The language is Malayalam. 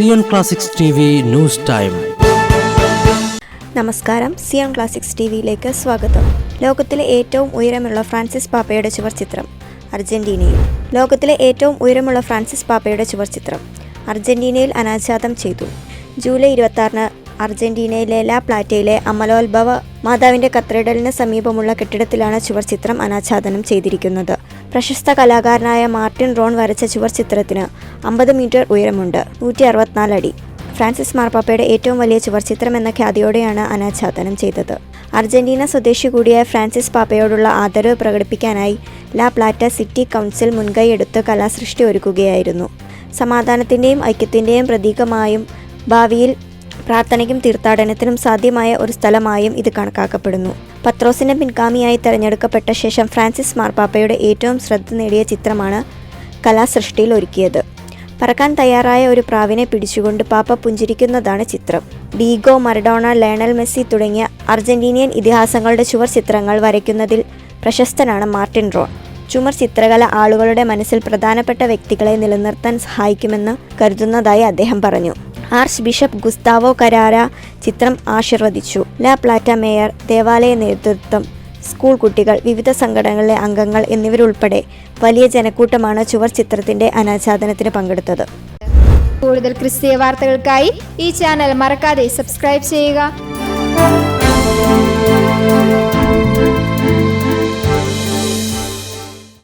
Zion classics T news time. നമസ്കാരം. സിയോൺ ക്ലാസിക്സ് ടിവിയിലേക്ക് സ്വാഗതം. ലോകത്തിലെ ഏറ്റവും ഉയരമുള്ള ഫ്രാൻസിസ് പാപ്പയുടെ ചുവർ ചിത്രം അർജന്റീനയിൽ. ലോകത്തിലെ ഏറ്റവും ഉയരമുള്ള ഫ്രാൻസിസ് പാപ്പയുടെ ചുവർ ചിത്രം അർജന്റീനയിൽ അനാച്ഛാദം ചെയ്തു. ജൂലൈ ഇരുപത്തി അർജന്റീനയിലെ ലാ പ്ലാറ്റയിലെ അമലോത്ഭവ മാതാവിന്റെ കത്തീഡ്രലിന് സമീപമുള്ള കെട്ടിടത്തിലാണ് ചുവർ ചിത്രം അനാച്ഛാദനം ചെയ്തിരിക്കുന്നത്. പ്രശസ്ത കലാകാരനായ മാർട്ടിൻ റോൺ വരച്ച ചുവർ ചിത്രത്തിന് അമ്പത് മീറ്റർ ഉയരമുണ്ട് നൂറ്റി അറുപത്തിനാല് അടി. ഫ്രാൻസിസ് മാർപ്പാപ്പയുടെ ഏറ്റവും വലിയ ചുവർച്ചിത്രം എന്ന ഖ്യാതിയോടെയാണ് അനാച്ഛാദനം ചെയ്തത്. അർജന്റീന സ്വദേശി കൂടിയായ ഫ്രാൻസിസ് പാപ്പയോടുള്ള ആദരവ് പ്രകടിപ്പിക്കാനായി ലാ പ്ലാറ്റ സിറ്റി കൗൺസിൽ മുൻകൈയെടുത്ത് കലാസൃഷ്ടി ഒരുക്കുകയായിരുന്നു. സമാധാനത്തിന്റെയും ഐക്യത്തിന്റെയും പ്രതീകമായും ഭാവിയിൽ പ്രാർത്ഥനയ്ക്കും തീർത്ഥാടനത്തിനും സാധ്യമായ ഒരു സ്ഥലമായും ഇത് കണക്കാക്കപ്പെടുന്നു. പത്രോസിന്റെ പിൻഗാമിയായി തെരഞ്ഞെടുക്കപ്പെട്ട ശേഷം ഫ്രാൻസിസ് മാർപ്പാപ്പയുടെ ഏറ്റവും ശ്രദ്ധ നേടിയ ചിത്രമാണ് കലാസൃഷ്ടിയിൽ ഒരുക്കിയത്. പറക്കാൻ തയ്യാറായ ഒരു പ്രാവിനെ പിടിച്ചുകൊണ്ട് പാപ്പ പുഞ്ചിരിക്കുന്നതാണ് ചിത്രം. ഡീഗോ മറഡോണ ലയണൽ മെസ്സി തുടങ്ങിയ അർജന്റീനിയൻ ഇതിഹാസങ്ങളുടെ ചുവർ ചിത്രങ്ങൾ വരയ്ക്കുന്നതിൽ പ്രശസ്തനാണ് മാർട്ടിൻ റോൺ. ചുമർ ചിത്രകല ആളുകളുടെ മനസ്സിൽ പ്രധാനപ്പെട്ട വ്യക്തികളെ നിലനിർത്താൻ സഹായിക്കുമെന്ന് കരുതുന്നതായി അദ്ദേഹം പറഞ്ഞു. ആർച്ച് ബിഷപ്പ് ഗുസ്താവോ കരാര ചിത്രം ആശീർവദിച്ചു. ലാ പ്ലാറ്റ മേയർ ദേവാലയ നേതൃത്വം സ്കൂൾ കുട്ടികൾ വിവിധ സംഘടനകളിലെ അംഗങ്ങൾ എന്നിവരുൾപ്പെടെ വലിയ ജനക്കൂട്ടമാണ് ചുവർ ചിത്രത്തിന്റെ അനാച്ഛാദനത്തിന് പങ്കെടുത്തത്. കൂടുതൽ ക്രിസ്തീയ വാർത്തകൾക്കായി ഈ ചാനൽ മറക്കാതെ സബ്സ്ക്രൈബ് ചെയ്യുക.